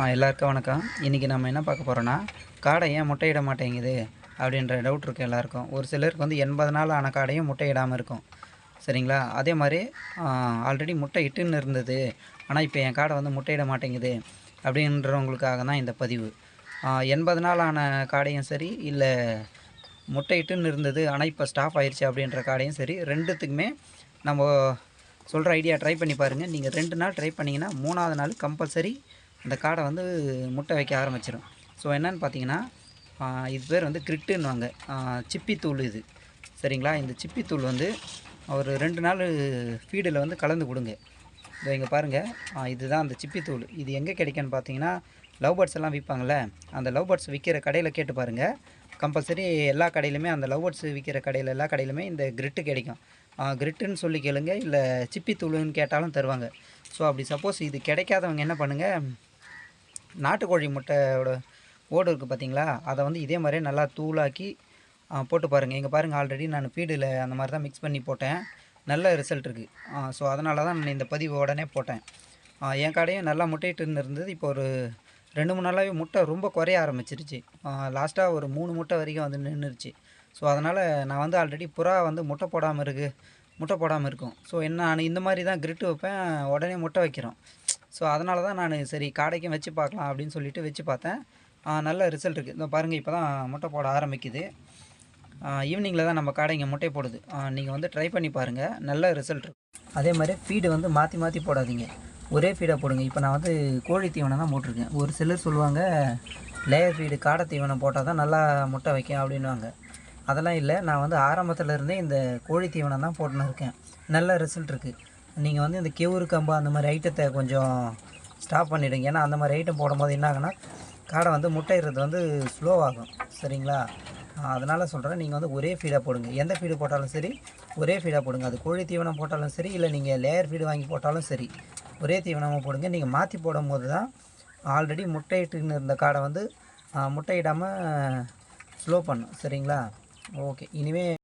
ஆ எல்லாருக்கும் வணக்கம். இன்றைக்கி நம்ம என்ன பார்க்க போகிறோன்னா காடை ஏன் முட்டையிட மாட்டேங்குது அப்படின்ற டவுட் இருக்குது எல்லாருக்கும். ஒரு சிலருக்கு வந்து எண்பது நாள் ஆன காடையும் முட்டையிடாமல் இருக்கும். சரிங்களா? அதே மாதிரி ஆல்ரெடி முட்டை இட்டுன்னு இருந்தது. ஆனால் இப்போ என் காடை வந்து முட்டையிட மாட்டேங்குது அப்படின்றவங்களுக்காக தான் இந்த பதிவு. எண்பது நாள் ஆன காடையும் சரி இல்லை முட்டையிட்டுன்னு இருந்தது ஆனால் இப்போ ஸ்டாஃப் ஆயிடுச்சு அப்படின்ற காடையும் சரி ரெண்டுத்துக்குமே நம்ம சொல்கிற ஐடியா ட்ரை பண்ணி பாருங்கள் நீங்கள் ரெண்டு நாள் ட்ரை பண்ணிங்கன்னா மூணாவது நாள் கம்பல்சரி அந்த காடை வந்து முட்டை வைக்க ஆரம்பிச்சிடும் ஸோ என்னன்னு பார்த்தீங்கன்னா இது பேர் வந்து கிரிட்டுன்னுவாங்க. சிப்பித்தூள் இது. சரிங்களா? இந்த சிப்பித்தூள் வந்து ஒரு ரெண்டு நாள் ஃபீடில் வந்து கலந்து கொடுங்க. இதோ இங்கே பாருங்கள் இதுதான் அந்த சிப்பித்தூள் இது எங்கே கிடைக்குன்னு பார்த்தீங்கன்னா லவ் பேர்ட்ஸ் எல்லாம் விற்பாங்கள்ல அந்த லவ் பேர்ட்ஸ் விற்கிற கடையில் கேட்டு பாருங்கள் கம்பல்சரி எல்லா கடையிலுமே அந்த லவ் பேர்ட்ஸ் விற்கிற கடையில் எல்லா கடையிலுமே இந்த கிரிட்டு கிடைக்கும். கிரிட்டுன்னு சொல்லி கேளுங்க இல்லை சிப்பித்தூளுன்னு கேட்டாலும் தருவாங்க. ஸோ அப்படி சப்போஸ் இது கிடைக்காதவங்க என்ன பண்ணுங்கள் நாட்டுக்கோழி முட்டையோட ஓடு இருக்குது பார்த்தீங்களா? அதை வந்து இதே மாதிரியே நல்லா தூளாக்கி போட்டு பாருங்கள் இங்கே பாருங்கள் ஆல்ரெடி நான் ஃபீடில் அந்த மாதிரி தான் மிக்ஸ் பண்ணி போட்டேன். நல்ல ரிசல்ட் இருக்குது ஸோ அதனால தான் நான் இந்த பதிவு உடனே போட்டேன். என் கடையும் நல்லா முட்டையிட்டு இருந்தது இப்போ ஒரு ரெண்டு மூணு நாளாகவே முட்டை ரொம்ப குறைய ஆரம்பிச்சிருச்சு. லாஸ்ட்டாக ஒரு மூணு முட்டை வரைக்கும் வந்து நின்றுருச்சு ஸோ அதனால் நான் வந்து ஆல்ரெடி புறா வந்து முட்டை போடாமல் இருக்குது முட்டை போடாமல் இருக்கும். ஸோ என்ன இந்த மாதிரி தான் கிரிட்டு வைப்பேன். உடனே முட்டை வைக்கிறோம். ஸோ அதனால தான் நான் சரி காடைக்கும் வச்சு பார்க்கலாம் அப்படின்னு சொல்லிட்டு வச்சு பார்த்தேன். நல்ல ரிசல்ட் இருக்குது இந்த பாருங்கள் இப்போ தான் முட்டை போட ஆரம்பிக்குது. ஈவினிங்கில் தான் நம்ம காடைங்க முட்டை போடுது. நீங்கள் வந்து ட்ரை பண்ணி பாருங்கள் நல்ல ரிசல்ட் இருக்கு. அதே மாதிரி ஃபீடு வந்து மாற்றி மாற்றி போடாதீங்க. ஒரே ஃபீடாக போடுங்க. இப்போ நான் வந்து கோழி தீவனம் தான் போட்டிருக்கேன். ஒரு சிலர் சொல்லுவாங்க லேயர் ஃபீடு காடை தீவனம் போட்டால் தான் நல்லா முட்டை வைக்கும் அப்படின்வாங்க அதெல்லாம் இல்லை. நான் வந்து ஆரம்பத்தில் இருந்தே இந்த கோழி தீவனம் தான் போட்டுன்னு இருக்கேன். நல்ல ரிசல்ட் இருக்குது நீங்கள் வந்து இந்த கெவுரு கம்பு அந்த மாதிரி ஐட்டத்தை கொஞ்சம் ஸ்டாப் பண்ணிவிடுங்க ஏன்னா அந்த மாதிரி ஐட்டம் போடும்போது என்ன ஆகுனா காடை வந்து முட்டையிறது வந்து ஸ்லோவாகும் சரிங்களா? அதனால் சொல்கிறேன் நீங்கள் வந்து ஒரே ஃபீடாக போடுங்க. எந்த ஃபீடு போட்டாலும் சரி ஒரே ஃபீடாக போடுங்க. அது கோழி தீவனம் போட்டாலும் சரி இல்லை நீங்கள் லேயர் ஃபீடு வாங்கி போட்டாலும் சரி ஒரே தீவனமாக போடுங்க. நீங்கள் மாற்றி போடும்போது தான் ஆல்ரெடி முட்டையிட்டுன்னு இருந்த காடை வந்து முட்டையிடாமல் ஸ்லோ பண்ணும். சரிங்களா? ஓகே. இனிமேல்